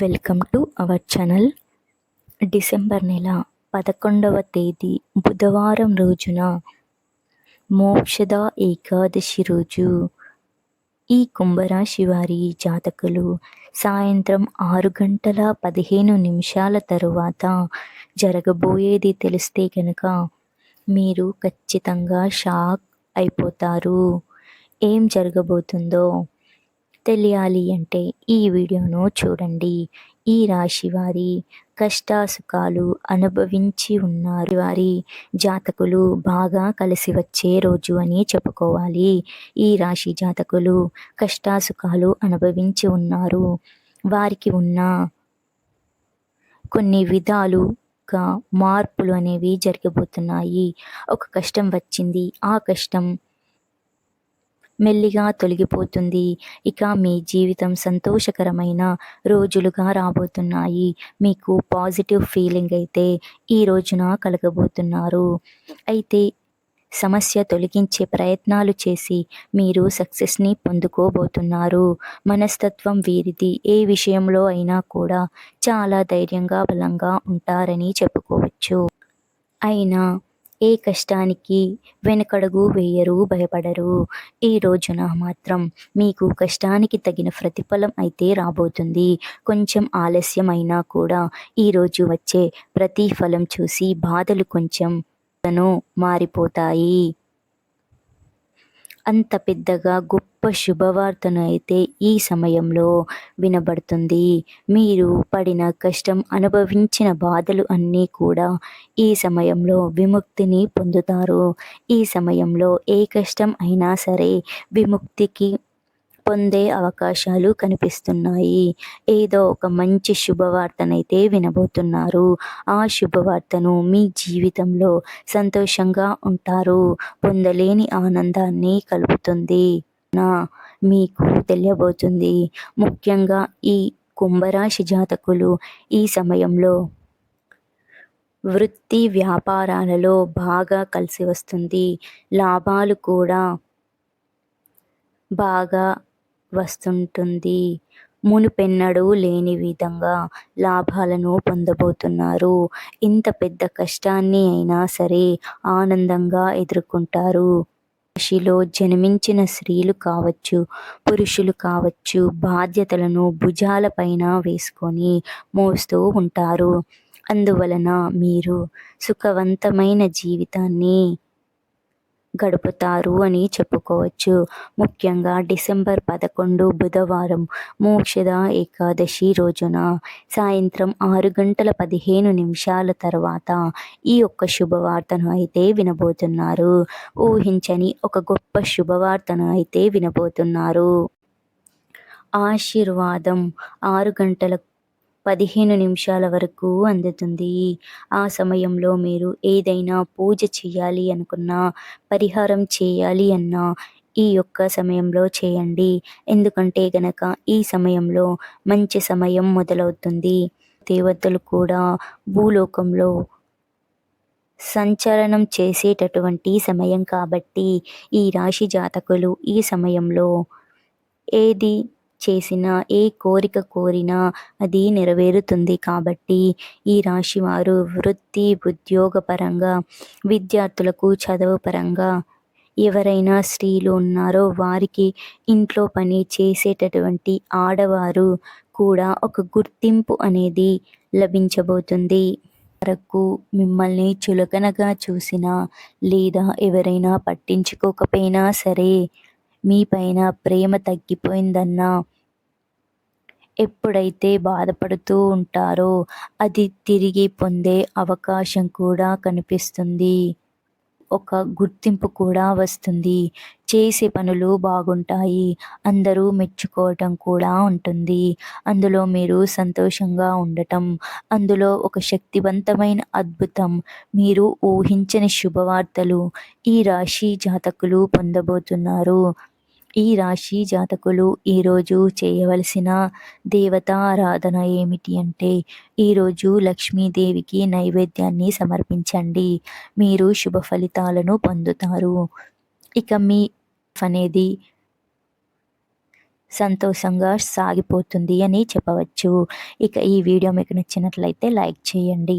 Welcome to our channel. December నెల పదకొండవ తేదీ బుధవారం రోజున మోక్షద ఏకాదశి రోజు. ఈ కుంభరాశి వారి జాతకులు సాయంత్రం ఆరు గంటల పదిహేను నిమిషాల తరువాత జరగబోయేది తెలిస్తే కనుక మీరు ఖచ్చితంగా షాక్ అయిపోతారు. ఏం జరగబోతుందో తెలియాలి అంటే ఈ వీడియోను చూడండి. ఈ రాశి వారి కష్టాసుఖాలు అనుభవించి ఉన్నారు వారి జాతకులు బాగా కలిసి వచ్చే రోజు అని చెప్పుకోవాలి. ఈ రాశి జాతకులు కష్టాసుఖాలు అనుభవించి ఉన్నారు. వారికి ఉన్న కొన్ని విధాలుగా మార్పులు అనేవి జరగబోతున్నాయి ఒక కష్టం వచ్చింది. ఆ కష్టం మెల్లిగా తొలగిపోతుంది. ఇక మీ జీవితం సంతోషకరమైన రోజులుగా రాబోతున్నాయి. మీకు పాజిటివ్ ఫీలింగ్ అయితే ఈ రోజున కలగబోతున్నారు. అయితే సమస్య తొలగించే ప్రయత్నాలు చేసి మీరు సక్సెస్ని పొందుకోబోతున్నారు. మనస్తత్వం వీరిది. ఏ విషయంలో అయినా కూడా చాలా ధైర్యంగా బలంగా ఉంటారని చెప్పుకోవచ్చు. అయినా ఏ కష్టానికి వెనకడుగు వేయరు భయపడరు. ఈ రోజున మాత్రం మీకు కష్టానికి తగిన ప్రతిఫలం అయితే రాబోతుంది. కొంచెం ఆలస్యం అయినా కూడా ఈరోజు వచ్చే ప్రతిఫలం చూసి బాధలు కొంచెం మారిపోతాయి. అంత పెద్దగా గొప్ప శుభవార్తను అయితే ఈ సమయంలో వినబడుతుంది. మీరు పడిన కష్టం అనుభవించిన బాధలు అన్నీ కూడా ఈ సమయంలో విముక్తిని పొందుతారు. ఈ సమయంలో ఏ కష్టం అయినా సరే విముక్తికి పొందే అవకాశాలు కనిపిస్తున్నాయి. ఏదో ఒక మంచి శుభవార్తనైతే వినబోతున్నారు. ఆ శుభవార్తను మీ జీవితంలో సంతోషంగా ఉంటారు. పొందలేని ఆనందాన్ని కలుపుతుంది. నా మీకు తెలియబోతుంది. ముఖ్యంగా ఈ కుంభరాశి జాతకులు ఈ సమయంలో వృత్తి వ్యాపారాలలో బాగా కలిసి వస్తుంది. లాభాలు కూడా బాగా వస్తుంటుంది. మునుపెన్నడూ లేని విధంగా లాభాలను పొందబోతున్నారు. ఇంత పెద్ద కష్టాన్ని అయినా సరే ఆనందంగా ఎదుర్కొంటారు. రాశిలో జన్మించిన స్త్రీలు కావచ్చు పురుషులు కావచ్చు బాధ్యతలను భుజాలపైన వేసుకొని మోస్తూ ఉంటారు. అందువలన మీరు సుఖవంతమైన జీవితాన్ని గడుపుతారు అని చెప్పుకోవచ్చు. ముఖ్యంగా డిసెంబర్ పదకొండు బుధవారం మోక్షద ఏకాదశి రోజున సాయంత్రం ఆరు గంటల పదిహేను నిమిషాల తర్వాత ఈ యొక్క శుభవార్తను అయితే వినబోతున్నారు. ఊహించని ఒక గొప్ప శుభవార్తను అయితే వినబోతున్నారు. ఆశీర్వాదం ఆరు గంటలకు పదిహేను నిమిషాల వరకు అందుతుంది. ఆ సమయంలో మీరు ఏదైనా పూజ చేయాలి అనుకున్నా పరిహారం చేయాలి అన్నా ఈ యొక్క సమయంలో చేయండి. ఎందుకంటే గనక ఈ సమయంలో మంచి సమయం మొదలవుతుంది. దేవతలు కూడా భూలోకంలో సంచలనం చేసేటటువంటి సమయం కాబట్టి ఈ రాశి జాతకులు ఈ సమయంలో ఏది చేసిన ఏ కోరిక కోరినా అది నెరవేరుతుంది కాబట్టి ఈ రాశి వారు వృత్తి ఉద్యోగపరంగా విద్యార్థులకు చదువు పరంగా ఎవరైనా స్త్రీలు ఉన్నారో వారికి ఇంట్లో పని చేసేటటువంటి ఆడవారు కూడా ఒక గుర్తింపు అనేది లభించబోతుంది. వరకు మిమ్మల్ని చులకనగా చూసినా లేదా ఎవరైనా పట్టించుకోకపోయినా సరే మీ పైన ప్రేమ తగ్గిపోయిందన్నా? ఎప్పుడైతే బాధపడుతూ ఉంటారో అది తిరిగి పొందే అవకాశం కూడా కనిపిస్తుంది. ఒక గుర్తింపు కూడా వస్తుంది. చేసే పనులు బాగుంటాయి. అందరూ మెచ్చుకోవటం కూడా ఉంటుంది. అందులో మీరు సంతోషంగా ఉండటం అందులో ఒక శక్తివంతమైన అద్భుతం మీరు ఊహించని శుభవార్తలు ఈ రాశి జాతకులు పొందబోతున్నారు. ఈ రాశి జాతకులు ఈరోజు చేయవలసిన దేవతారాధన ఏమిటి అంటే ఈరోజు లక్ష్మీదేవికి నైవేద్యాన్ని సమర్పించండి. మీరు శుభ ఫలితాలను పొందుతారు. ఇక మీ అనేది సంతోషంగా సాగిపోతుంది అని చెప్పవచ్చు. ఇక ఈ వీడియో మీకు నచ్చినట్లయితే లైక్ చేయండి.